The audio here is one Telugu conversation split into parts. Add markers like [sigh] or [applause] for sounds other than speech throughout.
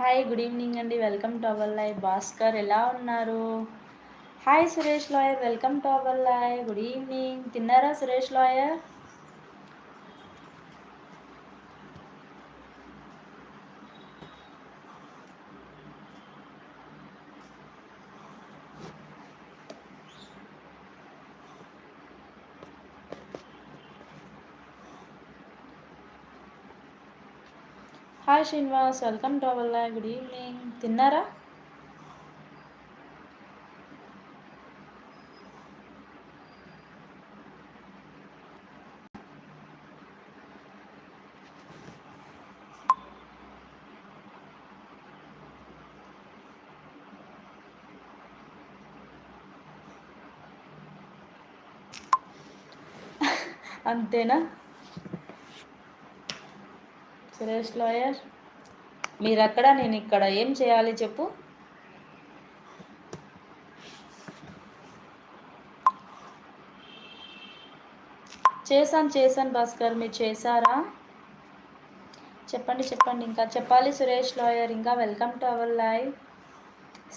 హాయ్ గుడ్ ఈవినింగ్ అండి. Welcome to our live Bhaskar ఎలా ఉన్నారు? Hi Suresh lawyer welcome to our live good evening తిన్నారా Suresh lawyer hi Srinivas welcome to our live. Good evening. తిన్నారా? అంతేనా? సురేష్ లాయర్ మీరు అక్కడ నేను ఇక్కడ ఏం చేయాలి చెప్పు. చేశాను చేశాను భాస్కర్ మీరు చేశారా? చెప్పండి చెప్పండి ఇంకా. చెప్పాలి సురేష్ లాయర్ ఇంకా welcome to our live.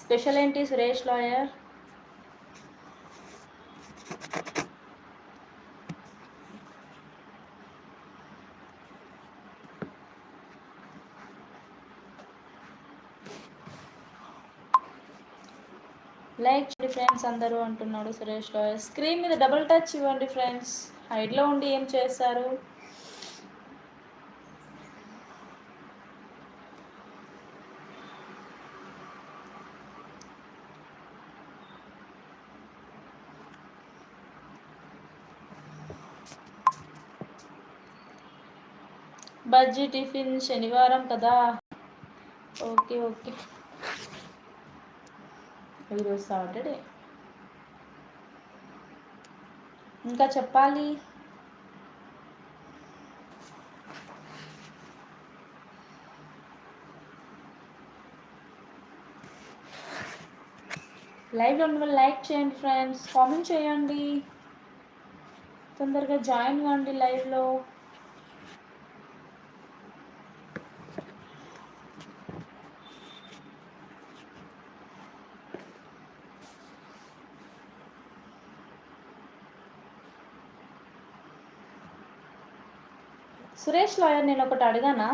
Special ఏంటి సురేష్ లాయర్ లైక్ చేయండి ఫ్రెండ్స్ అందరూ అంటున్నాడు సురేష్ రాయ్. స్క్రీన్ మీద డబుల్ టచ్ ఇవ్వండి ఫ్రెండ్స్. హైడ్లో ఉండి ఏం చేస్తారు బజ్జీ టిఫిన్ శనివారం కదా? Okay okay. ఈరోజు సాటర్డే. ఇంకా చెప్పాలి? లైవ్లో ఉన్న లైక్ చేయండి ఫ్రెండ్స్ కామెంట్ చేయండి. తొందరగా జాయిన్ కాండి లైవ్లో సురేష్ లాయర్ నేను ఒకటి అడిగానా?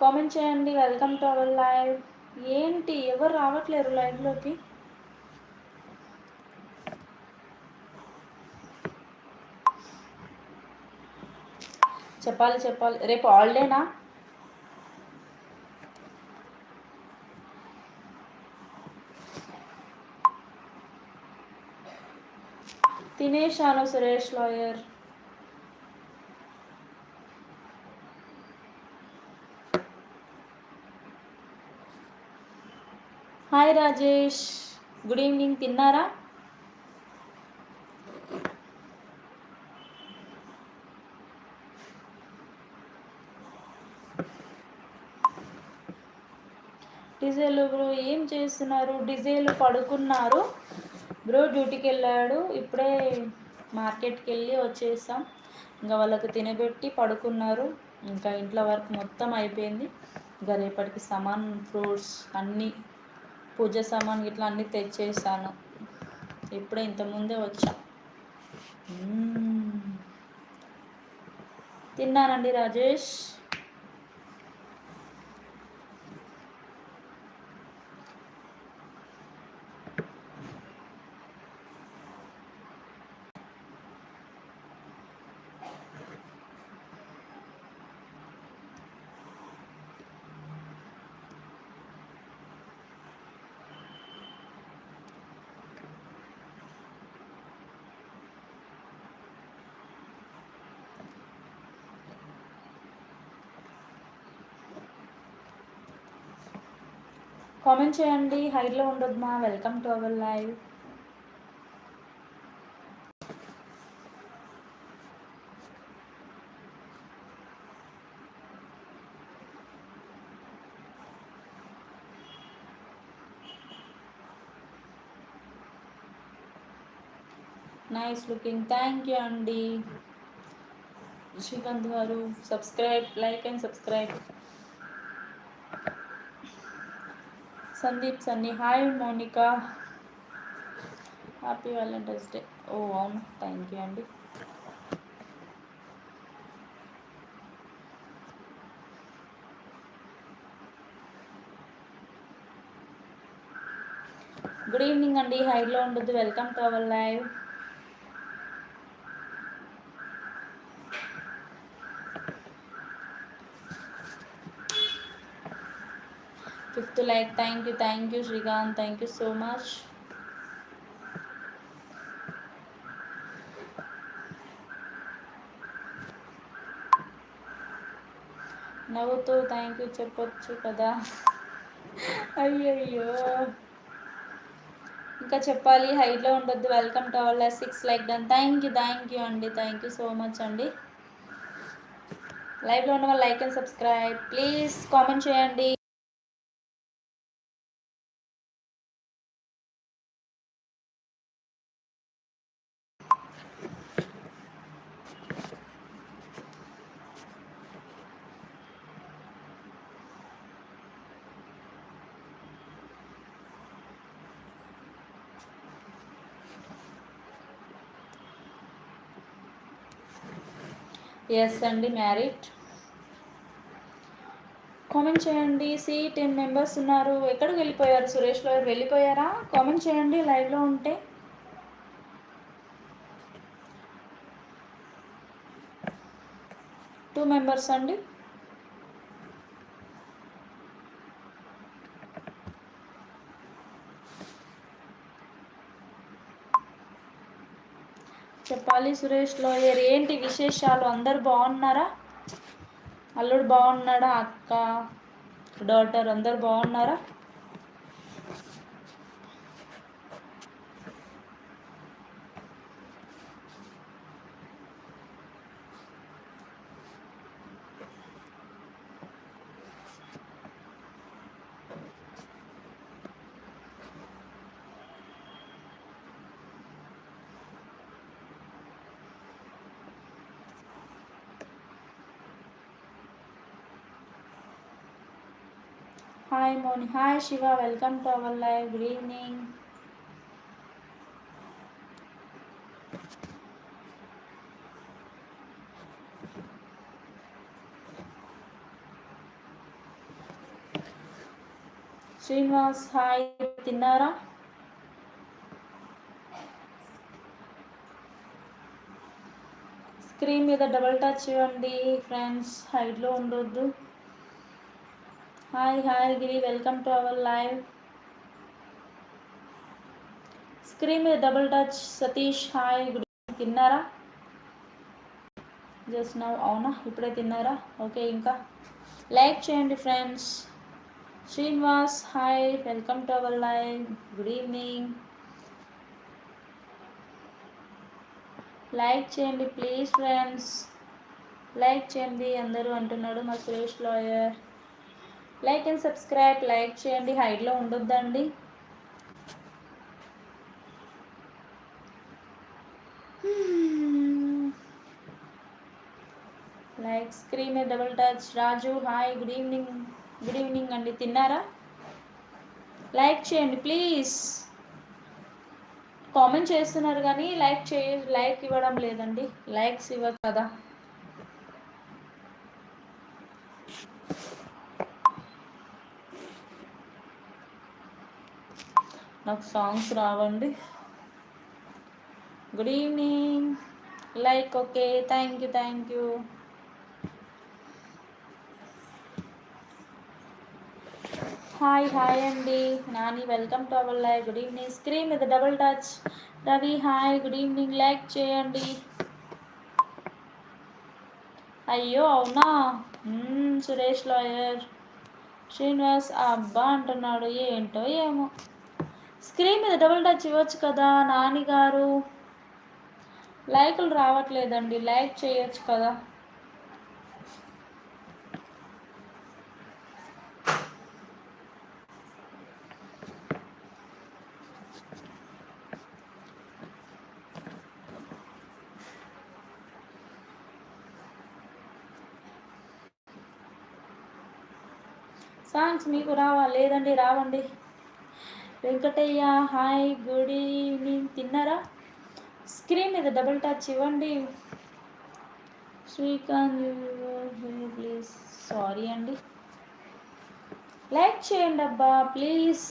కామెంట్ చేయండి. Welcome to our live. ఏంటి? ఎవరు రావట్లేరు లైవ్లోకి? చెప్పాలి చెప్పాలి. రేపు హాలిడేనా? తినేశాను Suresh lawyer hi Rajesh good evening తిన్నారా డీజేలు బ్రో ఏం చేస్తున్నారు? డిజైల్ పడుకున్నారు. బ్రో డ్యూటీకి వెళ్ళాడు ఇప్పుడే మార్కెట్కి వెళ్ళి వచ్చేసాం. ఇంకా వాళ్ళకి తినబెట్టి పడుకున్నారు. ఇంకా ఇంట్లో వర్క్ మొత్తం అయిపోయింది. ఇంకా రేపటికి సామాన్ ఫ్రూట్స్ అన్నీ పూజ సామాన్ ఇట్లా అన్నీ తెచ్చేసాను. ఇప్పుడే ఇంతకుముందే వచ్చా. తిన్నానండి రాజేష్. కామెంట్ చేయండి. హైట్లో ఉండొద్దు మా. Welcome to our live nice looking thank you అండి శ్రీకాంత్ గారు subscribe like and subscribe Sandeep Sunny. Hi Monica. Happy Valentine's day ఓ అవును. థ్యాంక్ యూ అండి. గుడ్ ఈవినింగ్ అండి. హైలో ఉండదు. Welcome to our live like thank you thank you Srikanth thank you so much. నవ్వుతూ థ్యాంక్ యూ చెప్పొచ్చు కదా. అయ్యయ్యో. ఇంకా చెప్పాలి హైట్లో ఉండొద్దు. Welcome to our six like done. Thank you thank you అండి. థ్యాంక్ యూ సో మచ్ అండి. లైవ్లో ఉన్న వాళ్ళు like and subscribe. Please comment చేయండి. ఎస్ అండి మ్యారీడ్ కామెంట్ చేయండి సి టెన్ మెంబర్స్ ఉన్నారు. ఎక్కడికి వెళ్ళిపోయారు? సురేష్ గారు వెళ్ళిపోయారా? కామెంట్ చేయండి లైవ్లో ఉంటే. టూ మెంబర్స్ అండి. చెప్పాలి సురేష్ లోయర్. ఏంటి విశేషాలు? అందరు బాగున్నారా? అల్లుడు బాగున్నాడా? అక్క డాటర్ అందరు బాగున్నారా? Hi Moni hi Siva welcome to our live good evening Srinivas hi తిన్నారా స్క్రీన్ మీద డబల్ టచ్ ఇవ్వండి ఫ్రెండ్స్ హైట్లో ఉండొద్దు. Hi hi Giri welcome to our live. Screen మీద double touch Satish hi good తిన్నారా? జస్ట్ నవ్ అవునా? ఇప్పుడే తిన్నారా? ఓకే ఇంకా. లైక్ చేయండి friends. Srinivas hi welcome to our live. Good evening. Like చేయండి ప్లీజ్ ఫ్రెండ్స్. లైక్ చేయండి అందరూ అంటున్నాడు మా Suresh lawyer. Like and subscribe like చేయండి హైట్లో ఉండొద్దండి. లైక్ స్క్రీన్ మీద double touch. Raju hi good evening. Good evening అండి. తిన్నారా? లైక్ చేయండి ప్లీజ్. కామెంట్ చేస్తున్నారు కానీ లైక్ చేయ లైక్ ఇవ్వడం లేదండి. లైక్స్ ఇవ్వదు కదా. నాకు సాంగ్స్ రావండి. Good evening like okay thank you thank you hi hi అండి Nani welcome to our live good evening screen మీద double touch Ravi hi good evening like చేయండి అయ్యో అవునా? సురేష్ లాయర్. శ్రీనివాస్ అబ్బా అంటున్నాడు. ఏంటో ఏమో. స్క్రీన్ మీద డబుల్ టచ్ ఇవ్వచ్చు కదా నానిగారు లైకులు రావట్లేదండి లైక్ చేయొచ్చు కదా. సాంగ్స్ మీకు రావా? లేదండి రావండి. Venkataiah hi good evening. తిన్నారా? స్క్రీన్ మీద డబుల్ టచ్ ఇవ్వండి. శ్రీకాంత్ ప్లీజ్. సారీ అండి. లైక్ చేయండి అబ్బా ప్లీజ్.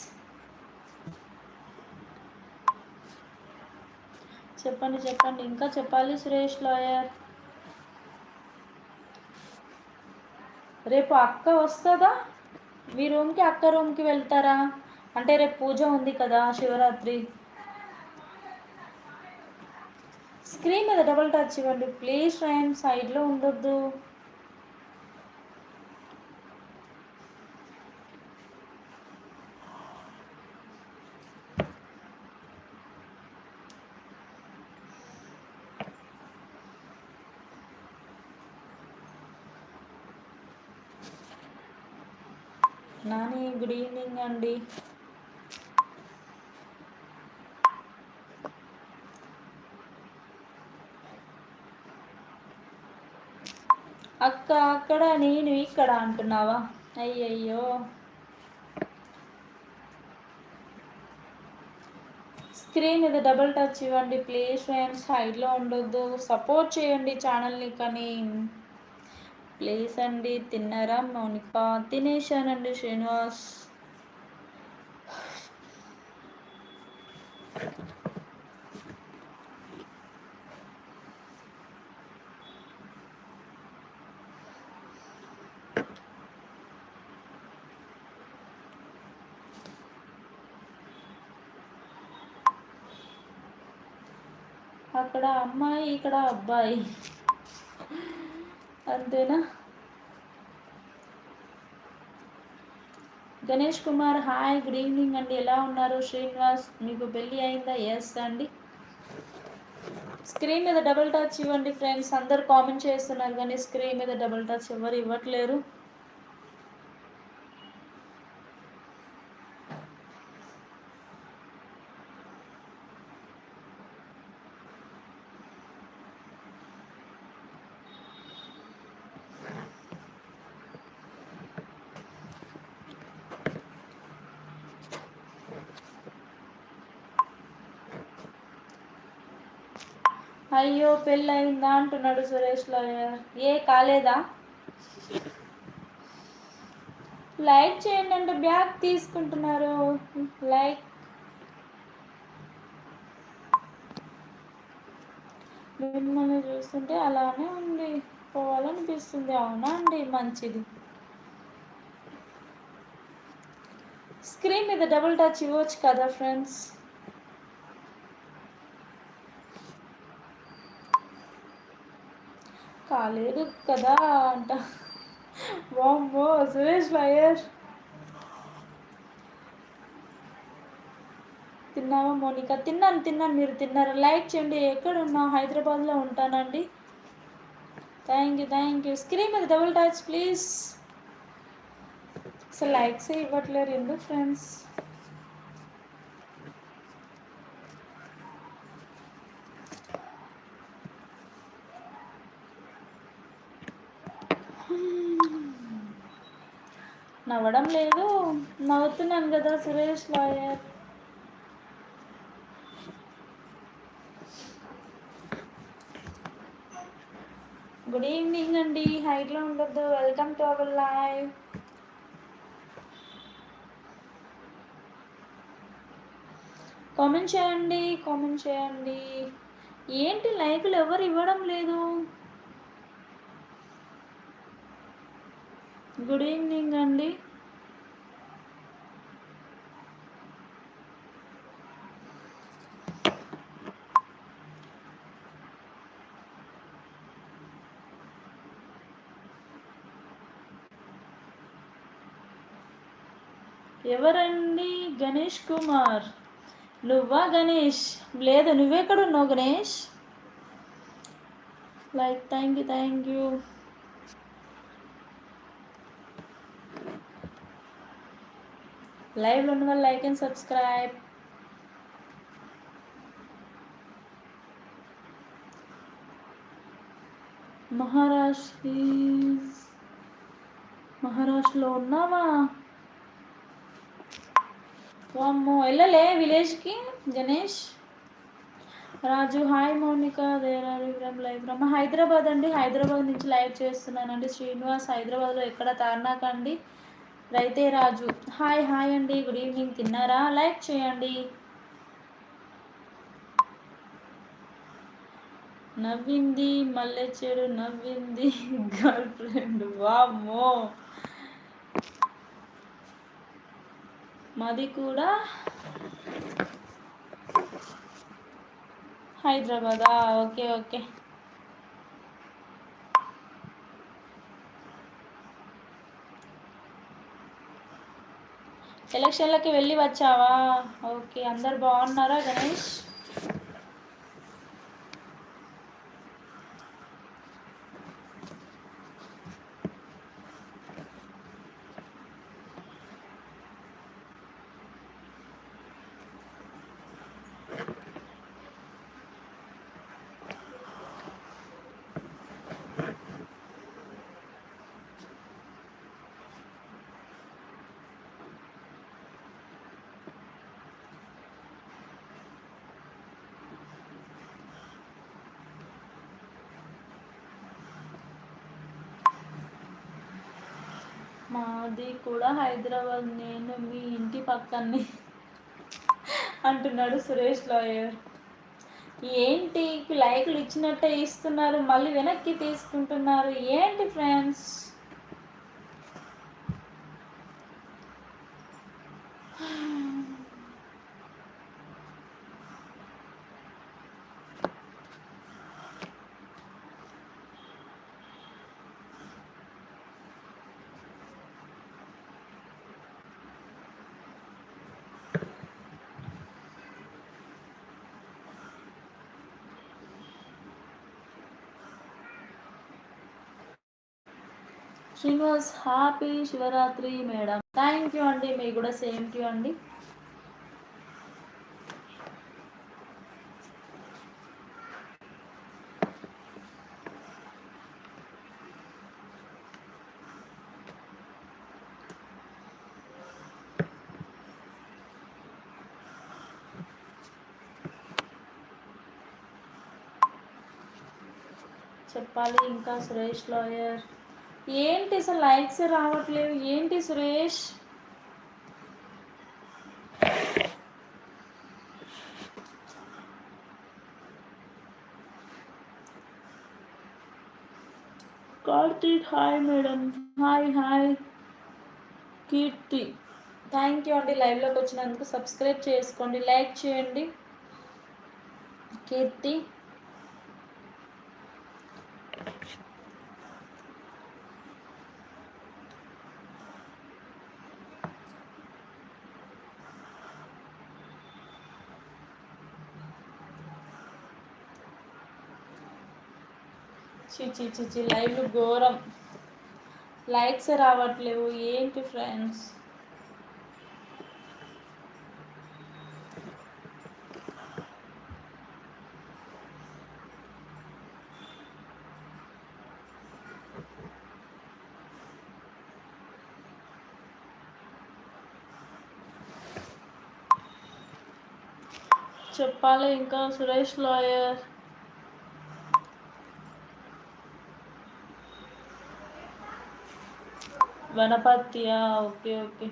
చెప్పండి చెప్పండి. ఇంకా చెప్పాలి సురేష్ లాయర్. రేపు అక్క వస్తుందా? మీ రూమ్కి అక్క రూమ్కి వెళ్తారా? అంటే రేపు పూజ ఉంది కదా శివరాత్రి. స్క్రీన్ మీద డబుల్ టచ్ ఇవ్వండి. ప్లీజ్ ఫ్రెండ్ సైడ్లో ఉండొద్దు. నాని గుడ్ ఈవినింగ్ అండి అక్క అక్కడ నేను ఇక్కడ అంటున్నావా? అయ్యయ్యో. స్క్రీన్ మీద డబుల్ టచ్ ఇవ్వండి ప్లీజ్ ఫ్రెండ్స్. హైట్లో ఉండొద్దు. సపోర్ట్ చేయండి ఛానల్ని కానీ. ప్లీజ్ అండి తిన్నారా మౌనిక? తినేశానండి శ్రీనివాస్. అక్కడ అమ్మాయి ఇక్కడ అబ్బాయి. అంతేనా? Ganesh Kumar hi good evening అండి. ఎలా ఉన్నారు? శ్రీనివాస్ మీకు పెళ్ళి అయిందా? ఎస్ అండి. స్క్రీన్ మీద డబుల్ టచ్ ఇవ్వండి ఫ్రెండ్స్. అందరు కామెంట్ చేస్తున్నారు కానీ స్క్రీన్ మీద డబుల్ టచ్ ఎవరు ఇవ్వట్లేరు. అయ్యో పెళ్ళయిందా అంటున్నాడు సురేష్ లాయర్. ఏ కాలేదా? లైక్ చేయండి అంటే బ్యాగ్ తీసుకుంటున్నారు. లైక్. మిమ్మల్ని చూస్తుంటే అలానే ఉంది. పోవాలనిపిస్తుంది. అవునా అండి? మంచిది. స్క్రీన్ మీద డబుల్ టచ్ ఇవ్వచ్చు కదా ఫ్రెండ్స్? కాలేదు కదా అంట. వామ్మో సురేష్ లాయర్ తిన్నావా మోనిక? తిన్నాను తిన్నాను. మీరు తిన్నారు? లైక్ చేయండి. ఎక్కడ ఉన్నా హైదరాబాద్లో ఉంటానండి. Thank you thank you. Screen మీద డబుల్ టచ్ ప్లీజ్. అసలు లైక్స్ ఇవ్వట్లేరు ఎందుకు ఫ్రెండ్స్? నవ్వడం లేదు. నవ్వుతున్నాను కదా సురేష్ లాయర్. గుడ్ ఈవినింగ్ అండి. హైట్లో ఉండొద్దు. Welcome to our live comment చేయండి కామెంట్ చేయండి. ఏంటి లైకులు ఎవరు ఇవ్వడం లేదు? గుడ్ ఈవినింగ్ అండి. ఎవరండి గణేష్ కుమార్? నువ్వా గణేష్? లేదు నువ్వెక్కడున్నావు Ganesh? Like thank you thank you లైవ్లో ఉన్న వాళ్ళు లైక్ అండ్ సబ్స్క్రైబ్. మహారాష్ట్ర మహారాష్ట్రలో ఉన్నావా? వామ్మో వెళ్ళలే విలేజ్కి? గణేష్ రాజు హాయ్ మౌనిక దేరారు లైవ్. బ్రహ్మ హైదరాబాద్ అండి. హైదరాబాద్ నుంచి లైవ్ చేస్తున్నానండి. శ్రీనివాస్ హైదరాబాద్లో ఎక్కడ తార్నాక రైతే రాజు. హాయ్ హాయ్ అండి. Good evening. తిన్నారా? లైక్ చేయండి. నవ్వింది మల్లె చెడు నవ్వింది. [laughs] Girl friend. వామ్మో. మాది కూడా హైదరాబాదా? Okay okay. ఎలక్షన్లకి వెళ్ళి వచ్చావా? ఓకే అందరు బాగున్నారా గణేష్? మాది కూడా హైదరాబాద్ నేను మీ ఇంటి పక్కనే అంటున్నాడు సురేష్ లాయర్. ఏంటి లైక్లు ఇచ్చినట్టే ఇస్తున్నారు మళ్ళీ వెనక్కి తీసుకుంటున్నారు ఏంటి friends? Srinivas happy Shivaratri madam. Thank you అండి మీకు కూడా సేమ్ టు అండి. చెప్పాలి ఇంకా సురేష్ లాయర్. ఏంటి అసలు లైక్స్ రావట్లేవు? ఏంటి Suresh? Karthik hi madam. Hi hi. Keerthi. Thank you అండి లైవ్లోకి వచ్చినందుకు. సబ్స్క్రైబ్ చేసుకోండి లైక్ చేయండి. కీర్తి. చిచ్చి చిచ్చి లైవ్ ఘోరం. లైక్స్ రావట్లేవు. ఏంటి ఫ్రెండ్స్? చెప్పాలి ఇంకా Suresh lawyer. వనపర్తియా? Okay okay.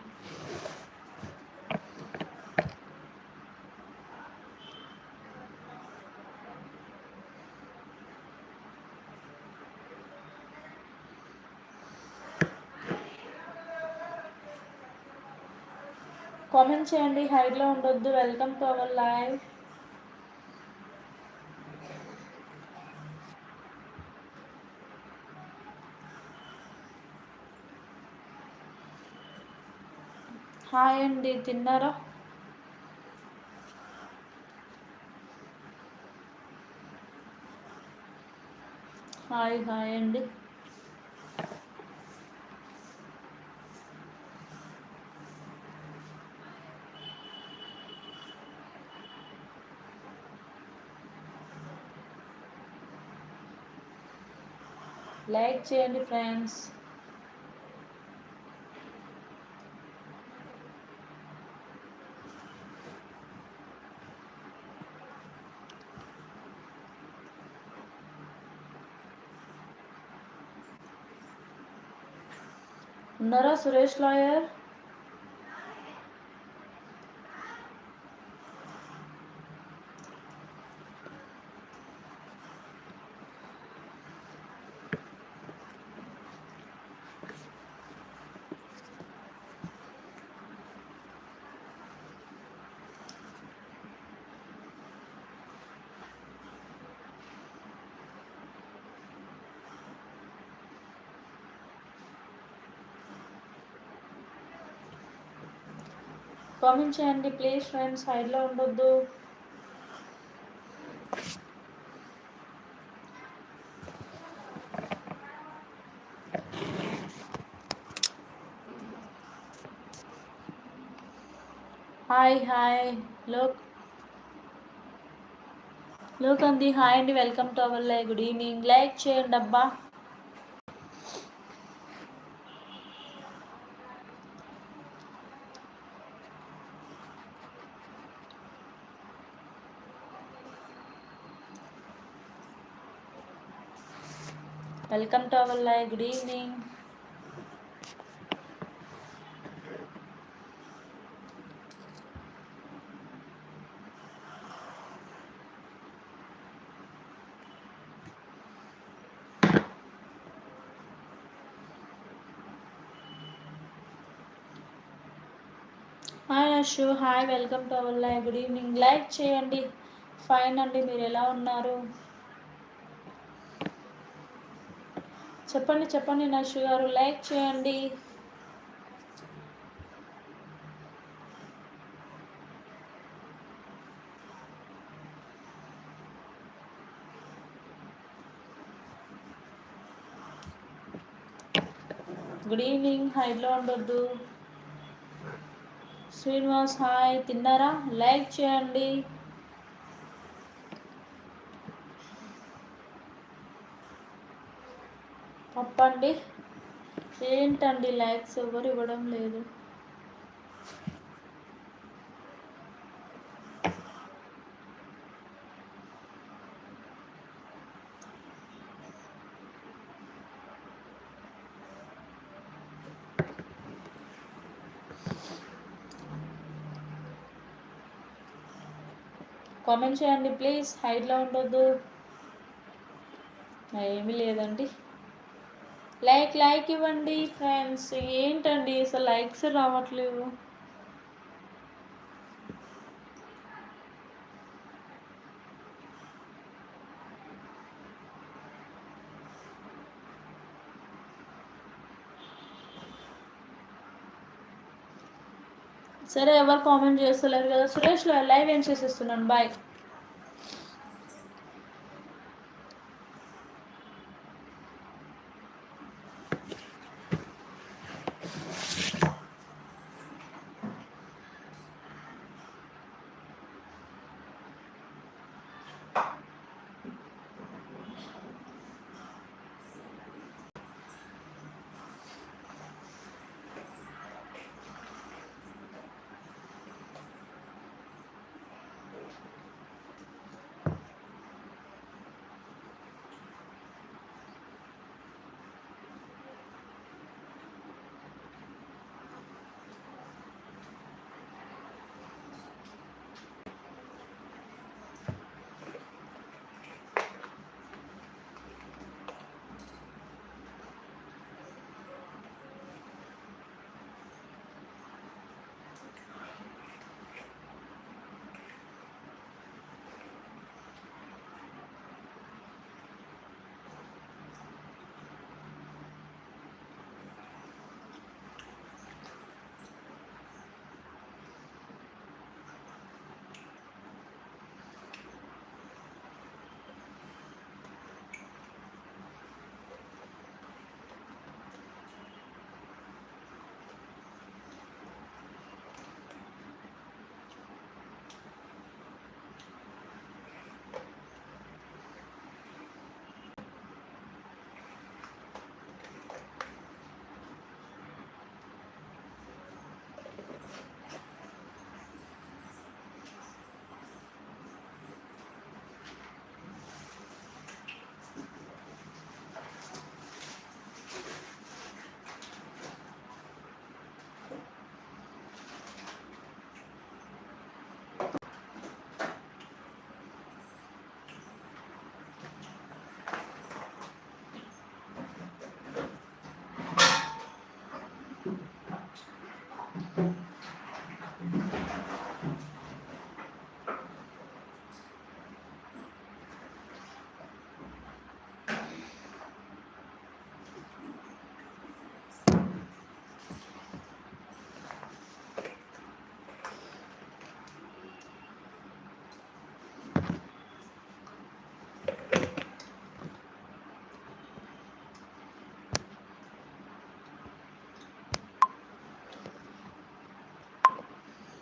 Comment చేయండి. హైట్లో ఉండొద్దు. Welcome to our live hi అండి తిన్నారా? హాయ్ హాయ్ అండి. లైక్ చేయండి ఫ్రెండ్స్. ఉన్నారా సురేష్ లాయర్ కామెంట్ చేయండి ప్లీజ్ ఫ్రెండ్స్ సైడ్లో ఉండొద్దు. హాయ్ హాయ్ లోక్ లోక్ అంది హాయ్ అండి welcome to our live good evening like చేయండి అబ్బా welcome to our live good evening hi Ashu hi welcome to our live good evening like చేయండి. ఫైన్ అండి. మీరు ఎలా ఉన్నారు? చెప్పండి చెప్పండి నషు గారు. లైక్ చేయండి. గుడ్ ఈవినింగ్ హైలో ఉండొద్దు. శ్రీనివాస్ హాయ్ తిన్నారా? లైక్ చేయండి. చెప్పండి. ఏంటండి లైక్స్ ఎవరు ఇవ్వడం లేదు. కామెంట్ చేయండి ప్లీజ్. హైట్లో ఉండొద్దు. ఏమీ లేదండి. లైక్ లైక్ ఇవ్వండి ఫ్రెండ్స్ ఏంటండి అసలు లైక్స్ రావట్లేవు సరే ఎవరు కామెంట్ చేస్తలేరు కదా? సురేష్ లైవ్ ఏం చేసేస్తున్నాను? బాయ్